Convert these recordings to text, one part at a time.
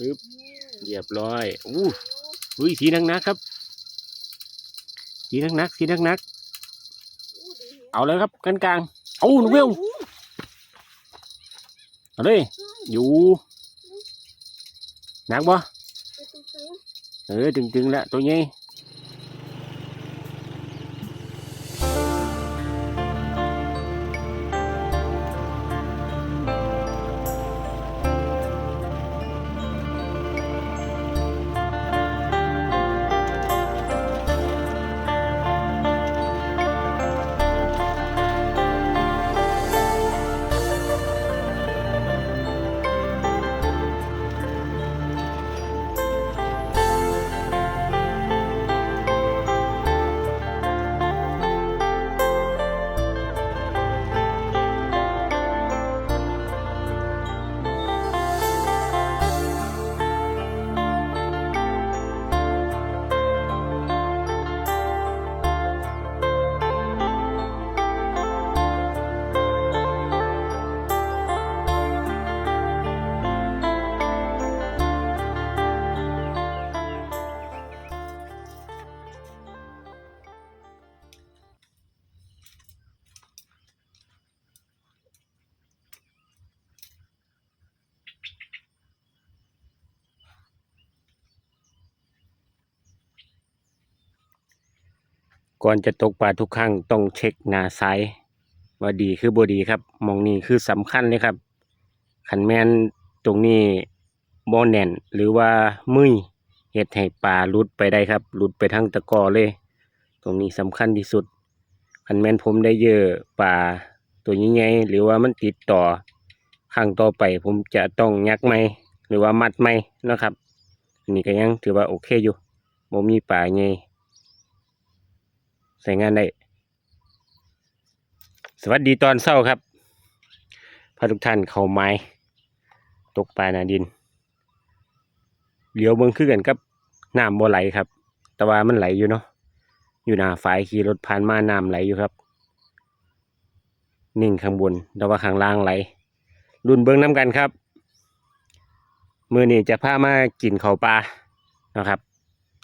ปึ๊บเรียบร้อยอู้อุ้ยสีนักนักๆครับ สีนักนักๆสีนักนักๆเอาเลยครับกันกลางเอาหนูเวลเอาเลยอยู่หนักบ่เออ ตึงๆแล้วตัวใก่อนจะตกปลาทุกครั้งต้องเช็คหน้าซ้ายว่าดีคือบดีครับมองนี้คือสำคัญเลยครับขันแมนตรงนี้บ่แน่นหรือว่ามุ้ยเฮ็ดให้ปลาลุดไปได้ครับลุดไปทั้งตะกอเลย ตรงนี้สำคัญที่สุดขันแมนผมได้เยอะปลาตัวใหญ่ๆหรือว่ามันติดต่อครั้งต่อไปผมจะต้องยักไหมหรือว่ามัดไหมนะครับนนี้ก็ยังถือว่าโอเคอยู่บ่มีปลาใหญ่ ใส่งานได้ สวัสดีตอนเช้าครับพาทุกท่านเข้าไม้ ตกปลานาดิน เหลียวเบิ่งคือกันกับน้ำบ่ไหลครับ แต่ว่ามันไหลอยู่เนาะ อยู่หน้าฝายขี่รถผ่านมาน้ำไหลอยู่ครับนิ่งข้างบนแต่ว่าข้างล่างไหล รุ่นเบิ่งน้ำกันครับ มือนี้จะพามากินข้าวปลานะครับ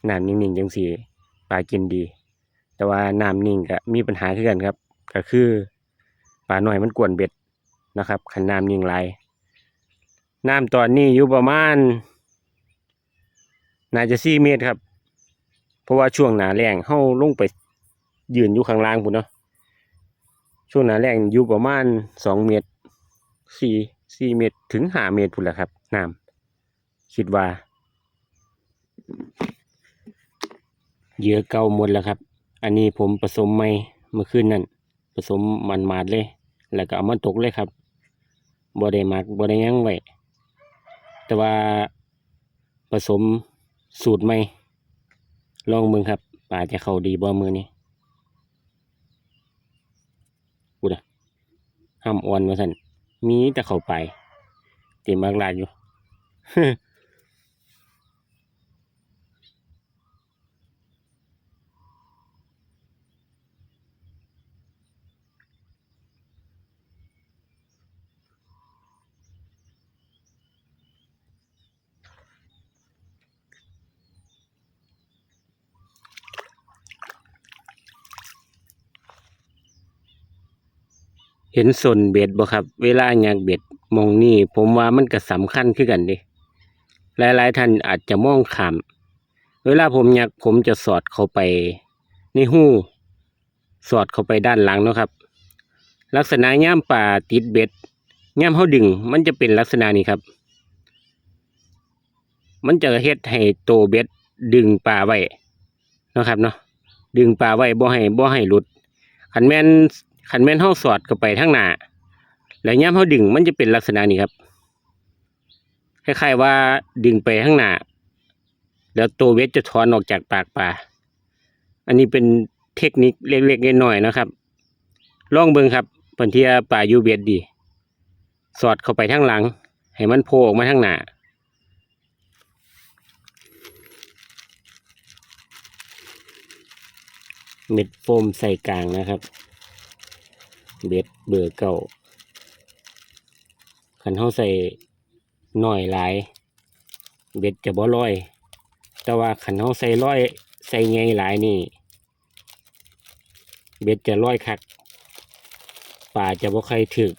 น้ำนิ่งๆจังสีปลากินดี แต่ว่าน้ำนิ่งก็มีปัญหาคือกันครับ ก็คือปลาหน่อยมันกวนเบ็ดนะครับขันน้ำนิ่งไหลน้ำตอนนี้อยู่ประมาณน่าจะสี่เมตรครับ เพราะว่าช่วงหนาแรงเฮาลงไปยืนอยู่ข้างล่างพุ่นเนาะช่วงหนาแรงอยู่ประมาณสองเมตรสี่สี่เมตรถึงห้าเมตรพุ่นแหละครับน้ำคิดว่าเยื่อเก่าหมดแล้วครับ อันนี้ผมผสมใหม่เมื่อคืนนั่นผสมมันมาดเลย แล้วก็เอามาตกเลยครับบ่ได้หมักบ่ได้ยังไว้แต่ว่าผสมสูตรใหม่ลองเบิ่งครับปลาจะเข้าดีบ่มือนี้กูดะห้ามอ่อนว่าสั่นมีแต่เข้าไป เต็มมากลายอยู่ เห็นส่วนเบ็ดบ่ครับ เวลาอยากเบ็ดมองนี่ผมว่ามันก็สำคัญคือกันด้หลายๆท่านอาจจะมองขามเวลาผมอยากผมจะสอดเข้าไปในหูสอดเข้าไปด้านหลังนะครับ ลักษณะย่ามป่าติดเบ็ดย่ามเฮาดึง มันจะเป็นลักษณะนี้ครับ มันจะเฮ็ดให้โตเบ็ดดึงปลาไว้นะครับเนาะดึงปลาไว้บ่ให้บ่ให้หลุดขันแม่น ขันแม่นเฮาสอดเข้าไปทางหน้าแล้วย่ามเฮาดึงมันจะเป็นลักษณะนี้ครับคล้ายๆว่าดึงไปข้างหน้า แล้วตัวเวทจะถอนออกจากปากปลาอันนี้เป็นเทคนิคเล็กๆน้อยๆนะครับลองเบิงครับเพิ่นเทียปลาอยู่เบ็ดดี สอดเข้าไปทางหลัง ให้มันโผล่ออกมาทางหน้าเม็ดโฟมใส่กลางนะครับ เบ็ดเบอร์เก่าขันเขาใส่หน่อยหลาย เบ็ดจะบ่ลอย แต่ว่าขันเขาใส่ลอยใส่ไงหลายนี่ เบ็ดจะลอยคักป่าจะบ่ใครถึก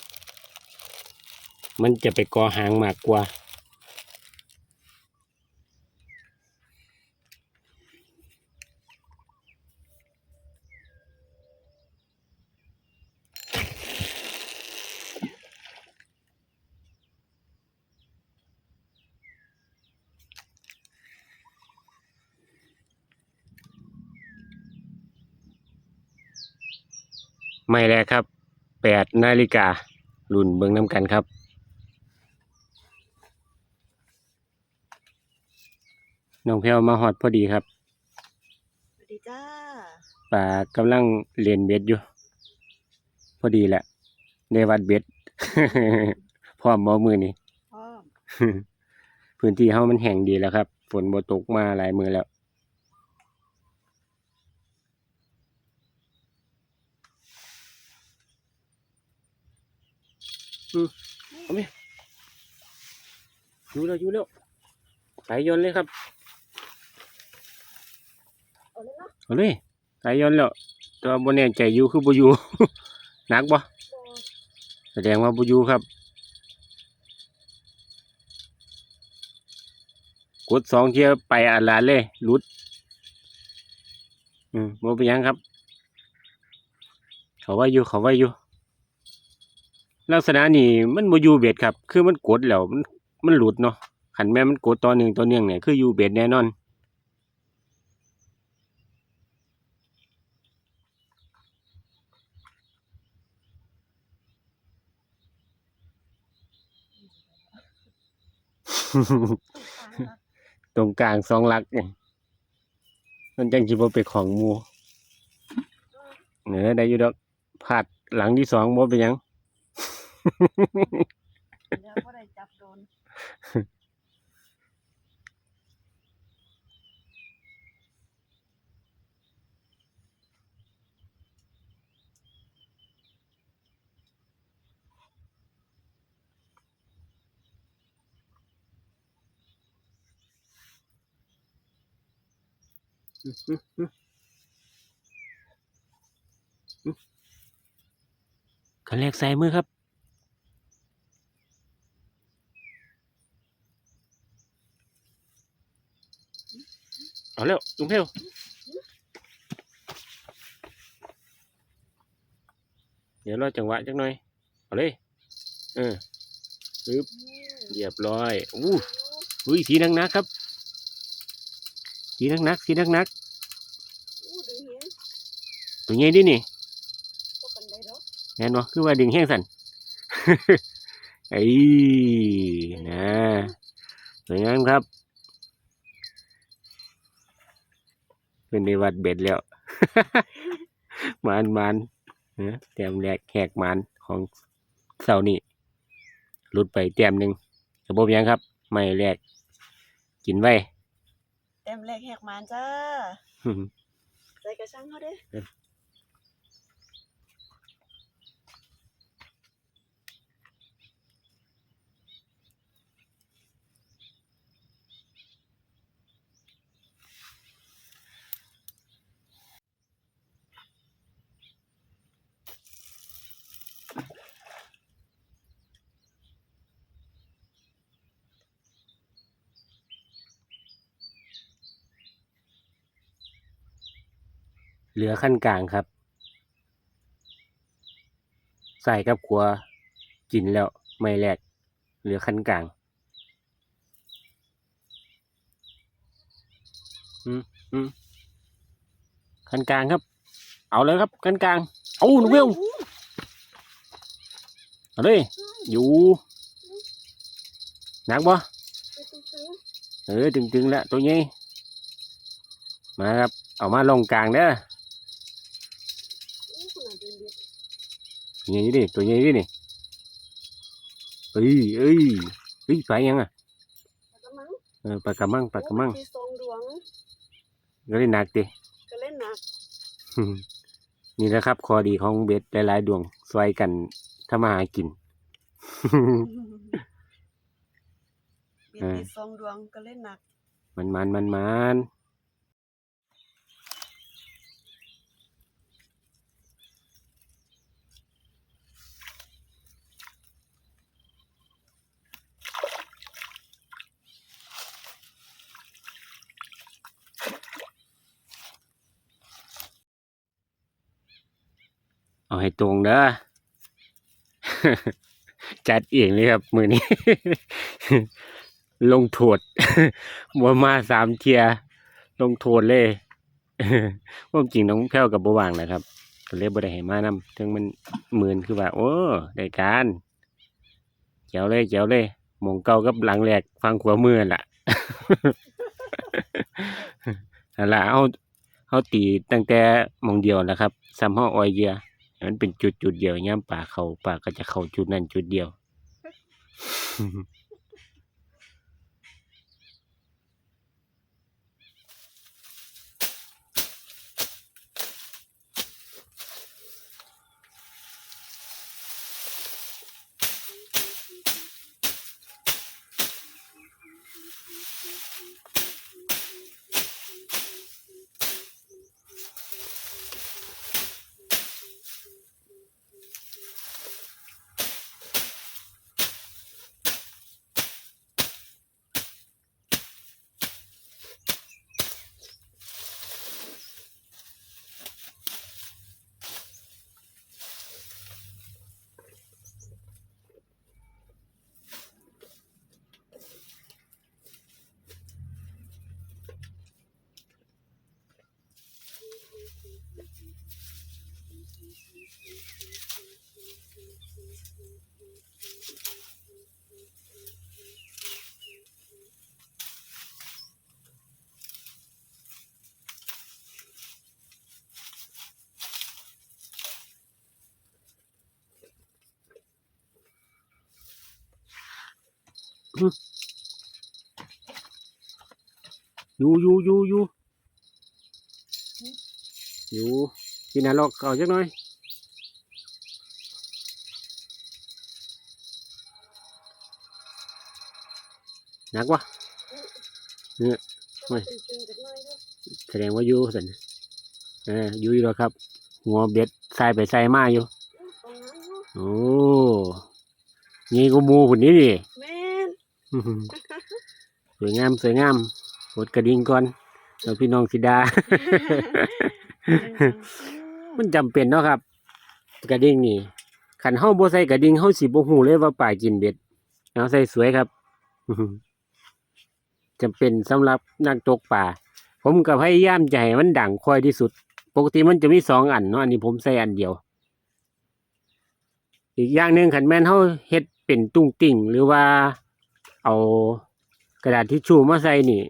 มันจะไปกอหางมากกว่า ไม่แล้วครับแปดนาฬิการุ่นเบิ่งน้ำกันครับ น้องแพรวมาฮอดพอดีครับสวัสดีจ้าป่ากำลังเรียนเบ็ดอยู่ พอดีแหละในวัดเบ็ด พร้อมบ่มือนี่พ่อมพื้นที่เฮามันแห้งดีแล้วครับ ฝนบ่ตกมาหลายมือแล้ว อืมเอาไหมอยู่แล้วอยู่แล้วสายยนเลยครับเอาเลยเนาะเอเลยสายยนแล้วตัวบ่แน่ใจอยู่คือบ่อยู่หนักบ่แสดงว่าบ่อยู่ครับ กดสองเทียไปอาลาเลยหลุด อืมบ่เป็นยังครับ เขาไว้อยู่เขาไว้อยู่ ลักษณะนี้มันบ่อยู่เบ็ดครับ คือมันกดแล้วมันมันหลุดเนาะขันแม่มันกดต่อหนึ่งต่อเนื่องเนี่ยคืออยู่เบ็ดแน่นอนตรงกลางสองหลักเนี่ยมันจังสิบ่ไปของหมูเนื้อได้อยู่ดอกผาดหลังที่สองบ่เป็นหยัง เดี๋ยวพอได้จับโดนขันแรกใส่มือครับ เอาแล้วลุงเพลวเดี๋ยวรอจังหวะจักหน่อย เอาเลย เออปึ๊บอืมเรียบร้อยอู้อุ้ยสีนักนักครับ สีนักนักสีนักนักอู้ดึงเหี้ยๆตัวใหญ่ดินี่พวกกันได้ดอกแน่นบ่คือว่าดึงแห้งสันไอ้นะสวยงามครับ เป็นในวัดเบ็ดแล้วหมานหมานเนอะแต้มแรกแหกหมานของเสาร์นี้หลุดไปแต้มหนึ่งระบบยังครับ ไม่แรก กินไว้เต็มแรกแหกมานจ้าใส่กระชังเขาเด้เอ เหลือขั้นกลางครับใส่กับขัวกินแล้วไม่แรกเหลือขั้นกลางอืมอืมขั้นกลางครับ เอาเลยครับขั้นกลางเอาหนูเวลเอาเลยอยู่หนักบ่ไปตึงเออตึงๆแล้วตัวนี้มาครับ เอามาลงกลางเด้อ ตัวนี้ดิตัวนี้ดินี่เอ้ยเอ้ยเฮ้ยไปยังอะแล้วก็มั้งเออปลากระมังปลากระมังที่ทรงดวงก็ได้หนักดิก็เล่นหนักนี่แหละครับข้อดีของเบ็ดหลายๆดวงซอยกันทำมาหากินเปิดอ่าติดสองดวงก็เล่นหนักมันมันมันมัน เอาให้ตรงเด้อจัดเองเลยครับ มือนี้ ลงโทษบัวมาสามเทีย ลงโทษเลยควาจริงน้องแพ้วกับบว่างนะครับก็เลยบ่ได้ให้มานำถึงมันหมื่นคือว่า โอ้ได้การเจ๋วเลยเจ๋วเลยมองเก่ากับหลังแรกฟังขวามือนั่นล่ะนั่นล่ะเฮาเฮาตีตั้งแต่มองเดียวแหล้วครับซ้ำเฮาออยเยือ มันเป็นจุดจุดๆเดียวย่ำป่าเขาป่าก็จะเข้าจุดนั้นจุดเดียว อยู่อยู่อยู่อยู่อยู่กินอาลอกเอาจักหน่อยหนักวะไม่ตึงๆจักหน่อยเด้อแสดงว่าอยู่สันเอออยู่อยู่แล้วครับ หัวเบ็ดใส่ไปใส่มาอยู่ตรงนั้นเนาะโอ้นี่ก็หมูผุนนี้ดิแม่นอื้อหือ สวยงามสวยงามกดกระดิ่งก่อนแล้วพี่น้องสิดา มันจำเป็นเนาะครับ กระดิ่งนี่ขันเฮาบ่ใส่กระดิ่งเฮาสิบ่ฮู้เลยว่าป่ากินเบ็ดเอาใส่สวยครับอื้อหือจำเป็นสำหรับนักตกป่า ผมก็พยายามจะให้มันดังค่อยที่สุด ปกติมันจะมีสองอันเนาะอันนี้ผมใส่อันเดียว อีกอย่างหนึ่งขันแม่นเฮาเฮ็ดเป็นตุ้งติ่งหรือว่า เอากระดาษทิชชู่มาใส่นี่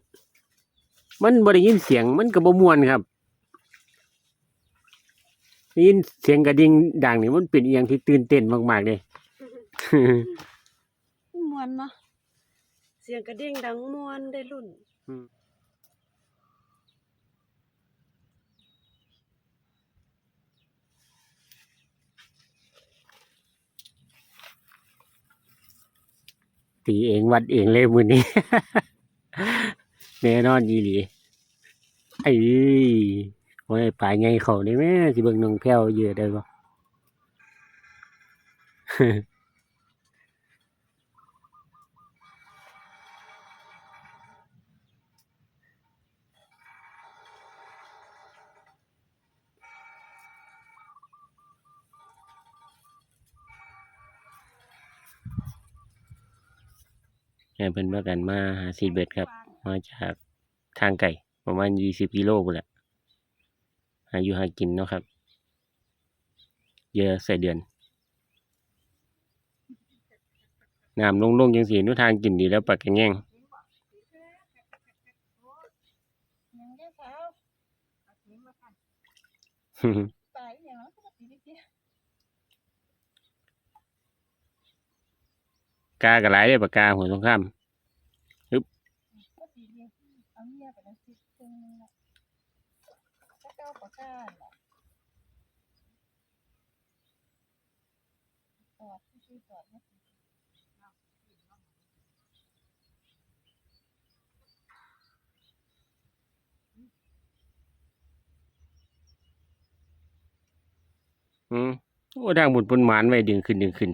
มันบ่ได้ยินเสียงมันก็บ่ม่วนครับได้ยินเสียงกระดิ่งดังนี่มันเป็นอหย่างที่ตื่นเต้นมากๆเลยมวนเนาะเสียงกระดิ่งดังมวนได้รุ่น ตีเองวัดเองเลยมือนี้ แน่นอนยีหลีไอ้โอ้ยป่าไงเขาได้แม่สิเบิ่งน้องแพ้วเยอะได้บ่ เพิ่นว่ากันมาหาซีดเบ็ดครับ มาจากทางไก่ประมาณยี่สิบกิโลพุ่นแหละหาอยู่หากินเนาะครับ เยอะใส่เดือนน้ำลงๆจังสีนู้ทางกินดีแล้วปากกระแง่งยั กากระไรได้ปากกาหัวสงครามฮึบอืมโอ้ดังบุญปุนหมานไว้ดึงขึ้นดึงขึ้น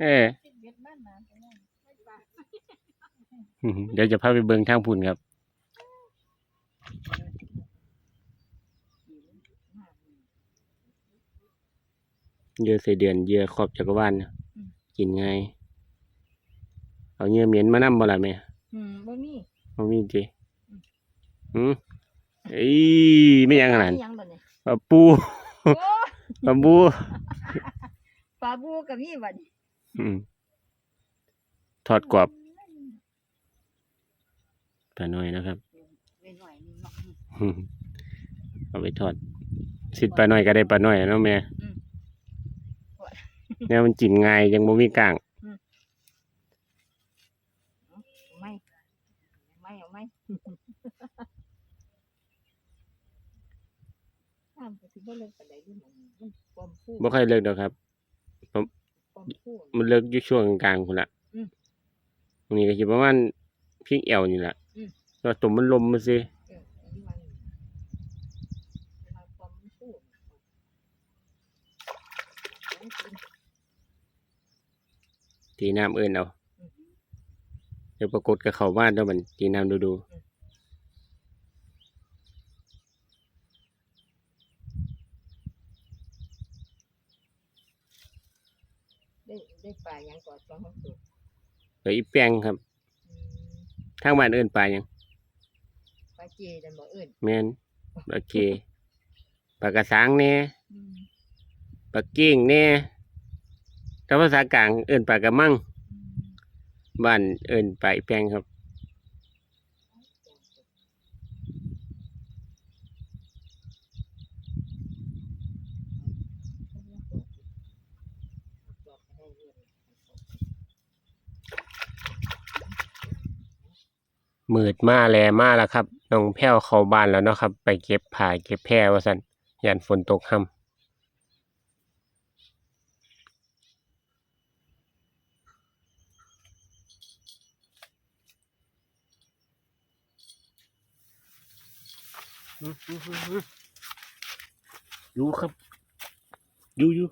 เออ เดี๋ยวจะพาไปเบิ่งทางพุ่นครับเหยื่อใส่เดือนเหยื่อขอบจักรวาลน่ะกินง่ายเอาเหยื่อเหม็นมานำบ่ล่ะแม่อืมบ่มีบ่มีติหืมเอ้ยไม่ยังขนาดมีหยังบ่เนี่ยปลาปูโอ้ปลาบูปลาบูก็มีบัดนี้อืมทอดกรอบ ปลาน้อยนะครับ หน่อยๆนี่เนาะอืมเอาไปทอดสิปลาน้อยก็ได้ปลาน้อยเนาะแม่อืมแนวมันกินง่ายยังบ่มีกลางเอาไม่ไม่เอาไม่น้ำก็สิบ่เลิกปานใดอยู่หม้องนี้มันปอมผู้บ่ค่อยเลิกดอกครับปอมผู้มันเลิกอยู่ช่วงกลางๆพุ่นละอืมตรงนี้ก็สิประมาณ พริกแอวนี่แหละอืมก็ตุ่มมันลมมาซิเอออันนี้มันเวลาปอมผู้เอากินตีน้ำเอิ้นเอาอืมเดี๋ยวปรากฏกับเข้าบ้านแล้วมันตีน้ำดูดูได้ได้ปลาหยังก่อนสองตัวๆแล้วอีแป้งครับอืม ทางบ้านเอิ้นปลาหยังปลาเจดันบ่เอิ้นแม่นโอเคปลากระสังแน่อืมปลาเก้งแน่ถ้าภาษากลางเอิ้นปลากระมังอืมบ้านเอิ้นปลาอีแป้งครับ มืดมาแลมาแล้วครับน้องแพ้วเข้าบ้านแล้วเนาะครับ ไปเก็บผ้าเก็บแพรว่าสันยานฝนตกค่ำอยู่ครับอยู่อยู่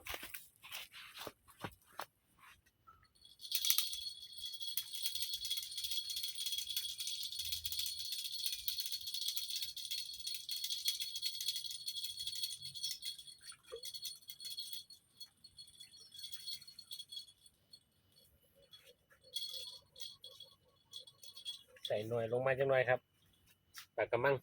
ใส่หน่วยลงมาจังหน่อยครับปากกระมัง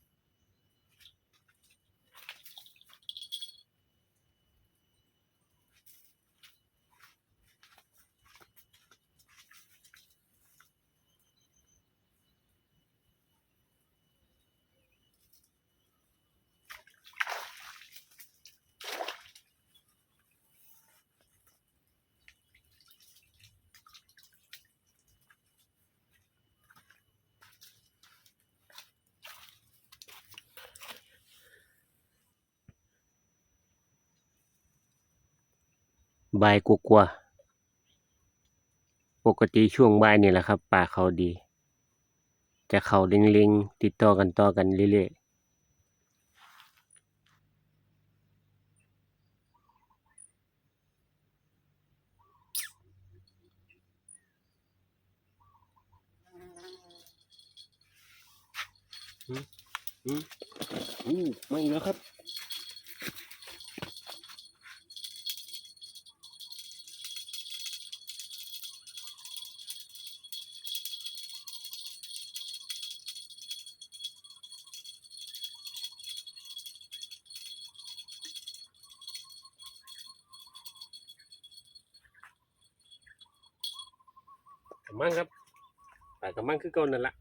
บ่ายกว่าๆปกติช่วงบ่ายนี่แหละครับ ป่าเขาดี จะเขาเล็งๆ ติดต่อกันต่อกันเรื่อยๆอืมอืมอู้มาอีกแล้วครับ มังครับปลากระมังคือเก่านั่นละ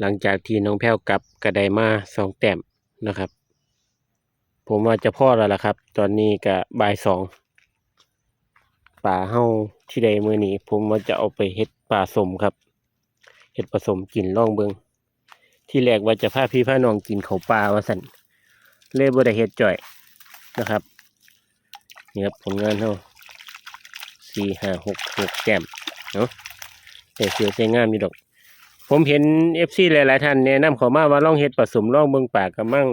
หลังจากที่น้องแพ้วกลับกระไดมาสองแต้ม นะครับ ผมว่าจะพ่อแล้วล่ะครับ ตอนนี้ก็บ่ายสองป่าเฮาที่ใดมื้อนี้ ผมว่าจะเอาไปเฮ็ดป่าสมครับเฮ็ดผสมกินลองเบิงที่แรกว่าจะพาพี่พาน้องกินเขาปลาว่าซั่นเลยบ่ได้เฮ็ดจ่อยนะครับนี่ครับผลงานเฮาสี่ห้าหกหกแก้มเนาะแต่เสียวใส่งามอยู่ดอก ผมเห็น FC หลายๆท่านแนะนำเขามาว่าลองเฮ็ดผสมลองเบิ่งปากระมัง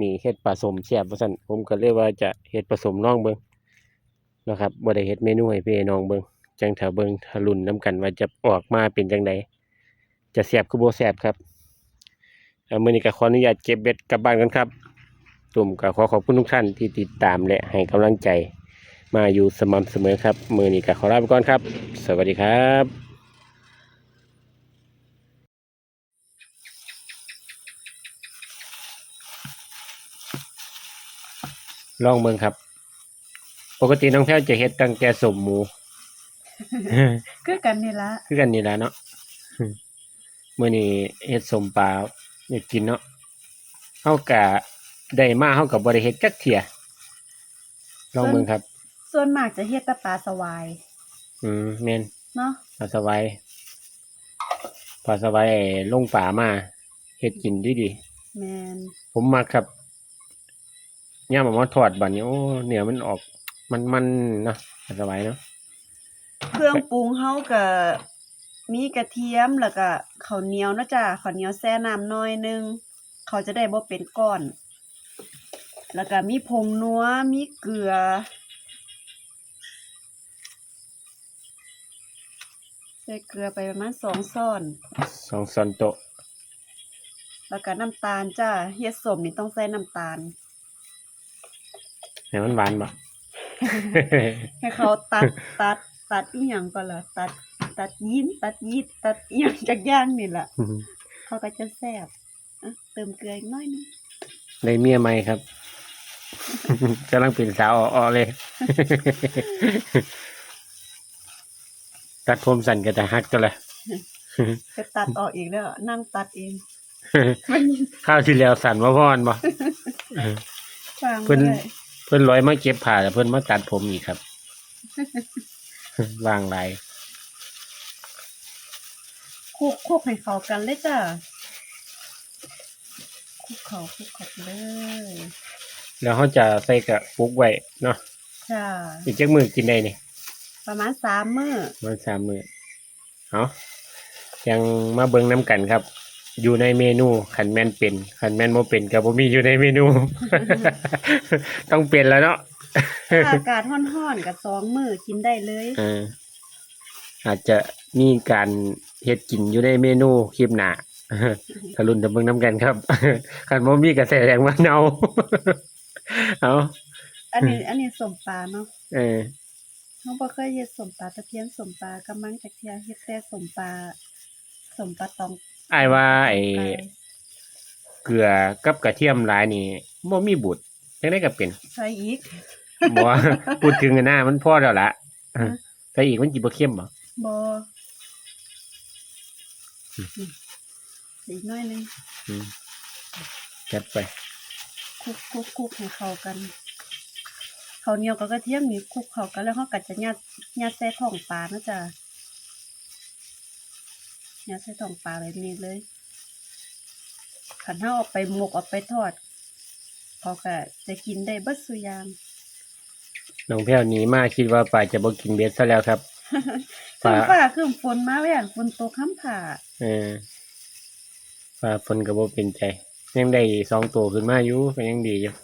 นี่เฮ็ดผสมแซ่บว่าซั่นผมก็เลยว่าจะเฮ็ดผสมลองเบิ่งนะครับบ่ได้เฮ็ดเมนูให้พี่น้องเบิ่งจังถ้าเบิ่งถ้าลุ้นนํกันว่าจะออกมาเป็นจังไดจะแซ่บคือบ่แซ่บครับเอามื้อนี้ก็ขออนุญาตเก็บเบ็ดกลับบ้านกันครับตุ่มก็ขอขอบคุณทุกท่านที่ติดตามและให้กำลังใจมาอยู่สม่ำเสมอครับ มือนี้ก็ขอลาไปก่อนครับ สวัสดีครับ ลองเบิ่งครับ ปกติน้องแพ้วจะเฮ็ดตั้งแต่สมหมู คือกันนี่ละคือกันนี่แหละเนาะมื้อนี้เฮ็ดสมปลาอยากกินเนาะเฮากะได้มาเฮาก็บ่ได้เฮ็ดจักเที่ยลองเบิ่งครับ ส่วนมากจะเฮ็ดแต่ปลาสวาย อืมแม่นเนาะปลาสวายปลาสวายลงป่ามาเฮ็ดกินดีดีแมนๆผมมักครับ ย่ามเอามาทอดบัดนี้โอ้เนื้อมันออก มันๆเนาะปลาสวายเนาะเครื่องปรุงเฮาก็มีกระเทียมแล้วก็ข้าวเหนียวเนาะจ้ะข้าวเหนียวแช่น้ำหน้อยหนึง เขาจะได้บ่เป็นก้อน แล้วก็มีผงนัวมีเกลือใส่เกลือไปประมาณสองช้อนสองช้อนโต๊ะแล้วก็น้ำตาลจ้าเฮ็ดสมนี่ต้องใส่น้ำตาล ให้มันหวานบ่ ให้เขาตัดตัดตัดอีหยังก่อนล่ะตัด ตัดยินตัดยีดตัดอีหยังจักอย่างนี่ล่ะเขาก็จะแซ่บอะเติมเกลืออีกหน้อยหนึงได้เมียใหม่ครับ กำลังเป็นสาวอ่อๆเลย ตัดผมสั้นก็จะฮักตัวละ จะตัดออกอีกแล้วนั่งตัดเองมันข้าวที่แล้วสั่นว่าพอนบ่ฟางเพิ่บ่น ได้เพิ่นร้อยมาเก็บผ้าแล้วเพิ่นมาตัดผมอีกครับ วางลายคลุกคลุกให้เข้ากันเลยจ้าคลุกเข้าคลุกเข้าไปเลยแล้วเขาจะใส่กระปุกไว้เนาะจ้าอีกจักมือกินได้นี่ประมาณสามมื้อมันสามมือเอายังมาเบิ่งน้ำกันครับ อยู่ในเมนูขันแม่นเป็นขันแม่นบ่เป็นก็บ่มีอยู่ในเมนู ต้องเป็นแล้วเนาะถ้าอากาศร้อนๆกับสองมื้อกินได้เลยเอออาจจะมีการเฮ็ดกินอยู่ในเมนูคลิปหน้าทะลุนทะเบิงน้ำกันครับคันบ่มีก็แสดงว่าเนาเอาอันนี้ อันนี้สมปลาเนาะเออเฮาบ่เคยเฮ็ดสมปลาตะเพียนสมปลากะมังจักเที่ยเฮ็ดแต่สมปลาสมปลาตอง อ้ายว่าไอ้ไก่เกลือกับกระเทียมหลายนี่บ่มีบุตรจังได๋ก็เป็น ใส่อีก บ่ พูดถึงกันนะมันพอแล้วล่ะเออแต่อีกมันสิบ่เข้มบ่บ่อีกหน้อยหนึงอืมจัดไป คลุกคลุกคลุกให้เข้ากันข้าวเหนียวกับกระเทียมนี่คลุกเข้ากันแล้วเฮาก็จะยัดยัดใส่ท้องปลาเนาะจ้ะ ยัดใส่ท้องปลาแบบนี้เลยคันเฮาเอาไปหมกเอาไปทอดเขาก็จะกินได้เบิดซุอย่างน้องแพ้วหนีมาคิดว่าป่าจะบ่กินเบ็ดซะแล้วครับฝนฟ้าฟ้าคือฝนมาแว่นฝนตกค้ำผ่าเออฟ้าฝนก็บ่เป็นใจ ยังได้สองตัวขึ้นมาอยู่ก็ยังดีอยู่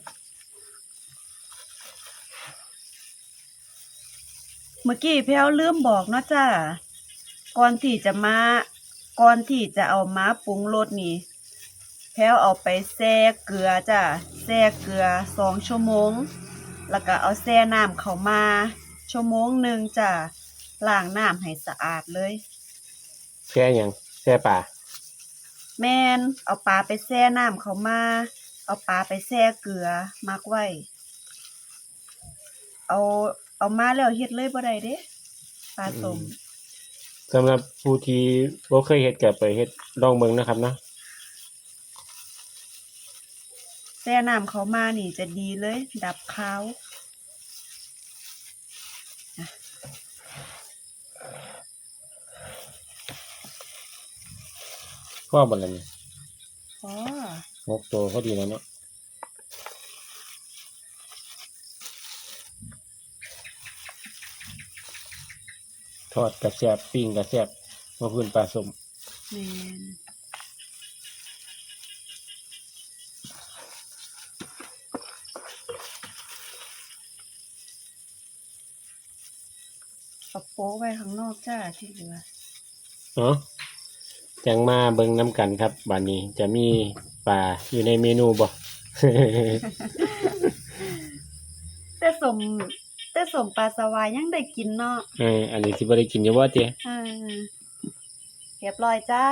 เมื่อกี้แพลวลืมบอกเนาะจ้าก่อนที่จะมา ก่อนที่จะเอามาปรุงรสนี่แพลวเอาไปแช่เกลือจ้าแช่เกลือสองชั่วโมง แล้วก็เอาแช่น้ำเข้ามา ชั่วโมงหนึ่งจ้าล้างน้ำให้สะอาดเลยแช่หยังแช่ป่าแม่นเอาปลาไปแช่น้ำเขามา เอาปลาไปแช่เกลือมักไว้ เอาเอามาแล้วเฮ็ดเลยบ่ได้เด้ปลาสม สำหรับผู้ที่บ่เคยเฮ็ดก็ไปเฮ็ดลองเบิ่งนะครับเนาะแช่น้ำเขามานี่จะดีเลย ดับคาวอะพ่อบ่ล่ะนี่อ๋อหกตัวพอดีแล้วเนาะ ทอดกระแซบปิ้งกระแซบมาพื้นปลาสมแม่นเอาโป๊ะไว้ข้างนอกจ้าที่เหลือเนาะจังมาเบิ่งน้ำกันครับบานนี้จะมีปลาอยู่ในเมนูบ่ แต่สม แต่สมปลาสวายยังได้กินเนาะเอออันนี้สิบ่ได้กินอยู่บ่เจ้อ่าเรียบร้อยจ้า